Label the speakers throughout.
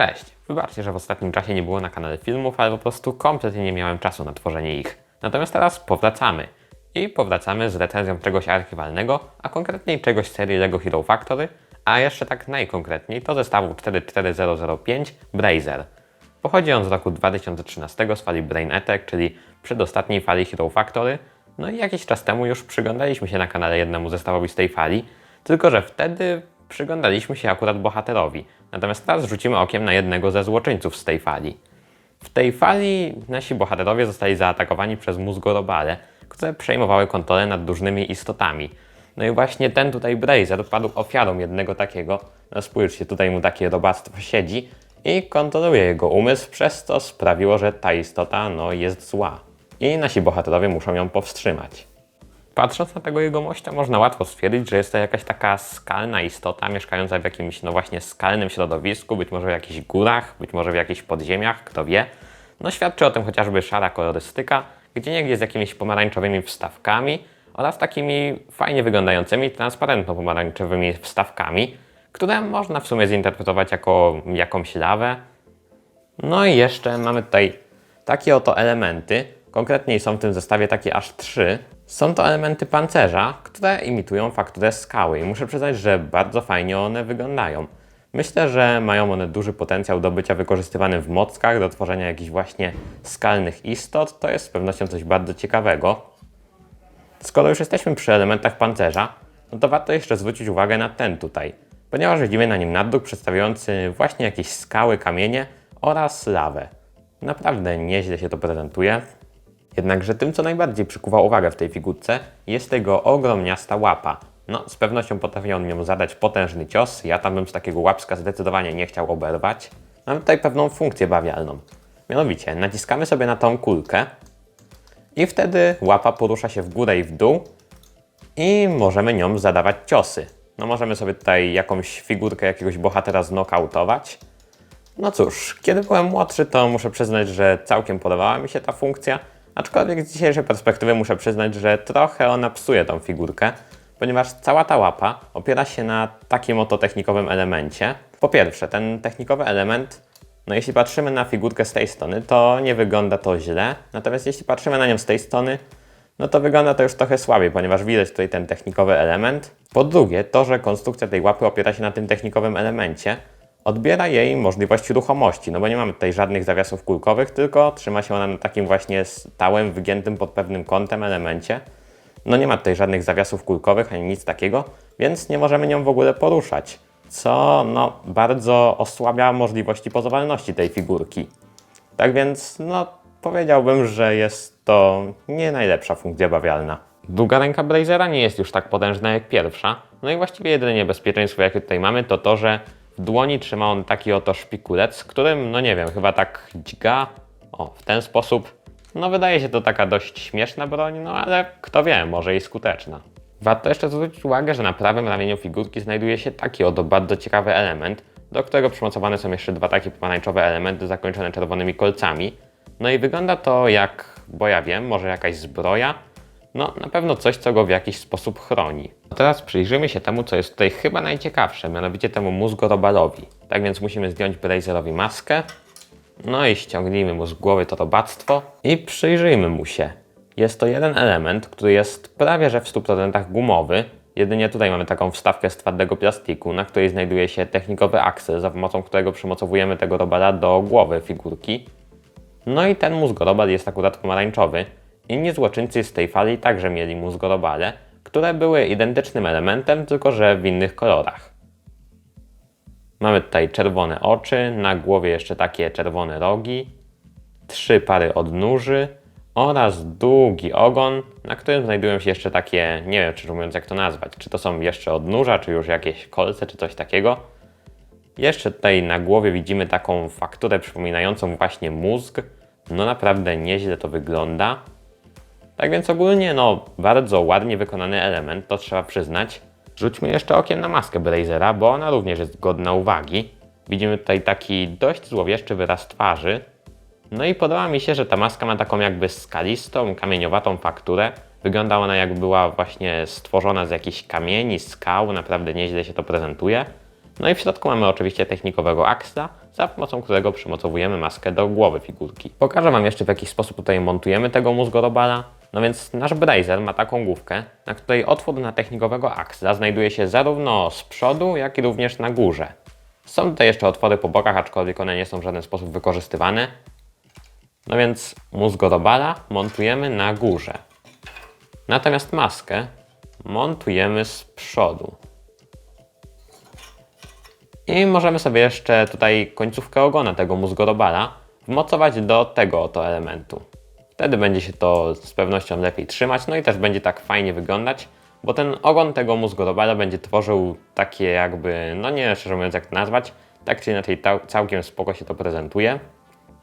Speaker 1: Cześć! Wybaczcie, że w ostatnim czasie nie było na kanale filmów, ale po prostu kompletnie nie miałem czasu na tworzenie ich. Natomiast teraz powracamy. I powracamy z recenzją czegoś archiwalnego, a konkretniej czegoś z serii LEGO Hero Factory, a jeszcze tak najkonkretniej to zestawu 44005 Brazer. Pochodzi on z roku 2013 z fali Brain Attack, czyli przedostatniej fali Hero Factory. No i jakiś czas temu już przyglądaliśmy się na kanale jednemu zestawowi z tej fali, tylko że wtedy przyglądaliśmy się akurat bohaterowi. Natomiast teraz rzucimy okiem na jednego ze złoczyńców z tej fali. W tej fali nasi bohaterowie zostali zaatakowani przez mózgorobale, które przejmowały kontrolę nad różnymi istotami. No i właśnie ten tutaj Brazer padł ofiarą jednego takiego. No spójrzcie, tutaj mu takie robactwo siedzi i kontroluje jego umysł, przez co sprawiło, że ta istota no, jest zła. I nasi bohaterowie muszą ją powstrzymać. Patrząc na tego jegomościa, można łatwo stwierdzić, że jest to jakaś taka skalna istota mieszkająca w jakimś, no właśnie, skalnym środowisku, być może w jakichś górach, być może w jakichś podziemiach, kto wie. No świadczy o tym chociażby szara kolorystyka, gdzie niegdzie z jakimiś pomarańczowymi wstawkami oraz takimi fajnie wyglądającymi, transparentno-pomarańczowymi wstawkami, które można w sumie zinterpretować jako jakąś lawę. No i jeszcze mamy tutaj takie oto elementy. Konkretniej są w tym zestawie takie aż trzy. Są to elementy pancerza, które imitują fakturę skały i muszę przyznać, że bardzo fajnie one wyglądają. Myślę, że mają one duży potencjał do bycia wykorzystywanym w mockach, do tworzenia jakichś właśnie skalnych istot. To jest z pewnością coś bardzo ciekawego. Skoro już jesteśmy przy elementach pancerza, no to warto jeszcze zwrócić uwagę na ten tutaj, ponieważ widzimy na nim naddruk przedstawiający właśnie jakieś skały, kamienie oraz lawę. Naprawdę nieźle się to prezentuje. Jednakże tym, co najbardziej przykuwa uwagę w tej figurce, jest tego ogromniasta łapa. No, z pewnością potrafi on nią zadać potężny cios. Ja tam bym z takiego łapska zdecydowanie nie chciał oberwać. Mamy tutaj pewną funkcję bawialną. Mianowicie, naciskamy sobie na tą kulkę i wtedy łapa porusza się w górę i w dół i możemy nią zadawać ciosy. No możemy sobie tutaj jakąś figurkę jakiegoś bohatera znokautować. No cóż, kiedy byłem młodszy, to muszę przyznać, że całkiem podobała mi się ta funkcja, aczkolwiek z dzisiejszej perspektywy muszę przyznać, że trochę ona psuje tą figurkę, ponieważ cała ta łapa opiera się na takim oto technikowym elemencie. Po pierwsze, ten technikowy element, no jeśli patrzymy na figurkę z tej strony, to nie wygląda to źle, natomiast jeśli patrzymy na nią z tej strony, no to wygląda to już trochę słabiej, ponieważ widać tutaj ten technikowy element. Po drugie, to, że konstrukcja tej łapy opiera się na tym technikowym elemencie, odbiera jej możliwość ruchomości, no bo nie mamy tutaj żadnych zawiasów kulkowych, tylko trzyma się ona na takim właśnie stałym, wygiętym pod pewnym kątem elemencie. No nie ma tutaj żadnych zawiasów kulkowych ani nic takiego, więc nie możemy nią w ogóle poruszać, co no bardzo osłabia możliwości pozowalności tej figurki. Tak więc no powiedziałbym, że jest to nie najlepsza funkcja bawialna. Druga ręka Brazera nie jest już tak potężna jak pierwsza. No i właściwie jedyne niebezpieczeństwo, jakie tutaj mamy, to to, że w dłoni trzyma on taki oto szpikulec, którym, no nie wiem, chyba tak dźga. O, w ten sposób. No wydaje się to taka dość śmieszna broń, no ale kto wie, może i skuteczna. Warto jeszcze zwrócić uwagę, że na prawym ramieniu figurki znajduje się taki oto bardzo ciekawy element, do którego przymocowane są jeszcze dwa takie pomarańczowe elementy zakończone czerwonymi kolcami. No i wygląda to jak, bo ja wiem, może jakaś zbroja, no, na pewno coś, co go w jakiś sposób chroni. A teraz przyjrzyjmy się temu, co jest tutaj chyba najciekawsze, mianowicie temu mózgorobalowi. Tak więc musimy zdjąć Brazerowi maskę, no i ściągnijmy mu z głowy to robactwo i przyjrzyjmy mu się. Jest to jeden element, który jest prawie że w 100% gumowy, jedynie tutaj mamy taką wstawkę z twardego plastiku, na której znajduje się technikowy aksel, za pomocą którego przymocowujemy tego robala do głowy figurki. No i ten mózgorobal jest akurat pomarańczowy. Inni złoczyńcy z tej fali także mieli mózgorobale, które były identycznym elementem, tylko że w innych kolorach. Mamy tutaj czerwone oczy, na głowie jeszcze takie czerwone rogi, trzy pary odnóży oraz długi ogon, na którym znajdują się jeszcze takie, nie wiem czy mówiąc jak to nazwać, czy to są jeszcze odnóża, czy już jakieś kolce, czy coś takiego. Jeszcze tutaj na głowie widzimy taką fakturę przypominającą właśnie mózg. No naprawdę nieźle to wygląda. Tak więc ogólnie no bardzo ładnie wykonany element, to trzeba przyznać. Rzućmy jeszcze okiem na maskę Brazera, bo ona również jest godna uwagi. Widzimy tutaj taki dość złowieszczy wyraz twarzy. No i podoba mi się, że ta maska ma taką jakby skalistą, kamieniowatą fakturę. Wygląda ona jakby była właśnie stworzona z jakichś kamieni, skał, naprawdę nieźle się to prezentuje. No i w środku mamy oczywiście technikowego Axla, za pomocą którego przymocowujemy maskę do głowy figurki. Pokażę Wam jeszcze w jaki sposób tutaj montujemy tego mózgorobala. No więc nasz Brazer ma taką główkę, na której otwór na technikowego Axla znajduje się zarówno z przodu, jak i również na górze. Są tutaj jeszcze otwory po bokach, aczkolwiek one nie są w żaden sposób wykorzystywane. No więc mózgorobala montujemy na górze. Natomiast maskę montujemy z przodu. I możemy sobie jeszcze tutaj końcówkę ogona tego mózgorobala wmocować do tego oto elementu. Wtedy będzie się to z pewnością lepiej trzymać, no i też będzie tak fajnie wyglądać, bo ten ogon tego mózgorobala będzie tworzył takie jakby, no nie szczerze mówiąc jak to nazwać, tak czy inaczej cał- całkiem spoko się to prezentuje.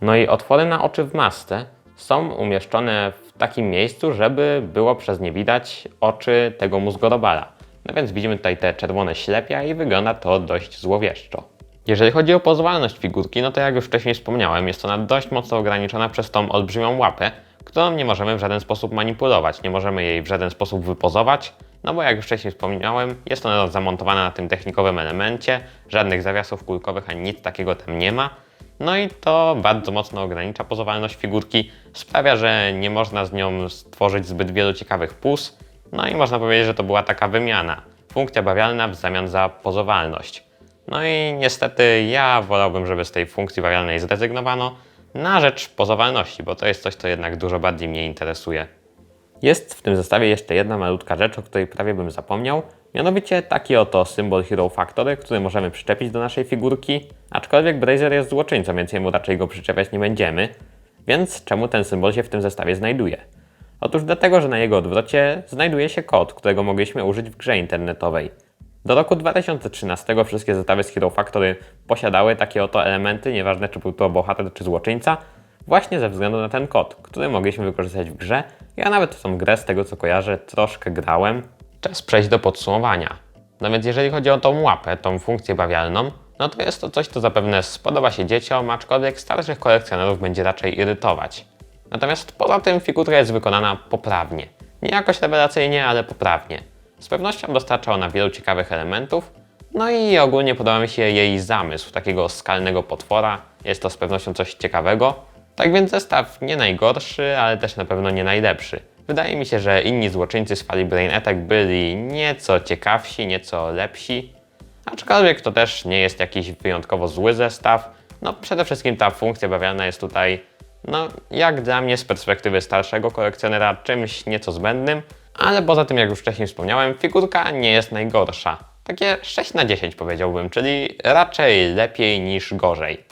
Speaker 1: No i otwory na oczy w masce są umieszczone w takim miejscu, żeby było przez nie widać oczy tego mózgorobala. No więc widzimy tutaj te czerwone ślepia i wygląda to dość złowieszczo. Jeżeli chodzi o pozwalność figurki, no to jak już wcześniej wspomniałem, jest ona dość mocno ograniczona przez tą olbrzymią łapę, którą nie możemy w żaden sposób manipulować, nie możemy jej w żaden sposób wypozować, no bo jak już wcześniej wspomniałem, jest ona zamontowana na tym technikowym elemencie, żadnych zawiasów kulkowych ani nic takiego tam nie ma. No i to bardzo mocno ogranicza pozowalność figurki, sprawia, że nie można z nią stworzyć zbyt wielu ciekawych pus, no i można powiedzieć, że to była taka wymiana. Funkcja bawialna w zamian za pozowalność. No i niestety ja wolałbym, żeby z tej funkcji bawialnej zrezygnowano na rzecz pozowalności, bo to jest coś, co jednak dużo bardziej mnie interesuje. Jest w tym zestawie jeszcze jedna malutka rzecz, o której prawie bym zapomniał, mianowicie taki oto symbol Hero Factory, który możemy przyczepić do naszej figurki, aczkolwiek Brazer jest złoczyńcą, więc jemu raczej go przyczepiać nie będziemy, więc czemu ten symbol się w tym zestawie znajduje? Otóż dlatego, że na jego odwrocie znajduje się kod, którego mogliśmy użyć w grze internetowej. Do roku 2013 wszystkie zestawy z Hero Factory posiadały takie oto elementy, nieważne czy był to bohater czy złoczyńca, właśnie ze względu na ten kod, który mogliśmy wykorzystać w grze. Ja nawet w tą grę, z tego co kojarzę, troszkę grałem. Czas przejść do podsumowania. No więc jeżeli chodzi o tą łapę, tą funkcję bawialną, no to jest to coś, co zapewne spodoba się dzieciom, aczkolwiek starszych kolekcjonerów będzie raczej irytować. Natomiast poza tym figurka jest wykonana poprawnie. Nie jakoś rewelacyjnie, ale poprawnie. Z pewnością dostarcza ona wielu ciekawych elementów, no i ogólnie podoba mi się jej zamysł takiego skalnego potwora. Jest to z pewnością coś ciekawego. Tak więc zestaw nie najgorszy, ale też na pewno nie najlepszy. Wydaje mi się, że inni złoczyńcy z fali Brain Attack byli nieco ciekawsi, nieco lepsi. Aczkolwiek to też nie jest jakiś wyjątkowo zły zestaw. No przede wszystkim ta funkcja bawialna jest tutaj, no jak dla mnie z perspektywy starszego kolekcjonera czymś nieco zbędnym, ale poza tym jak już wcześniej wspomniałem, figurka nie jest najgorsza. Takie 6 na 10 powiedziałbym, czyli raczej lepiej niż gorzej.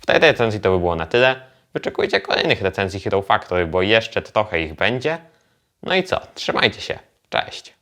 Speaker 1: W tej recenzji to by było na tyle. Wyczekujcie kolejnych recenzji Hero Factory, bo jeszcze trochę ich będzie. No i co? Trzymajcie się. Cześć.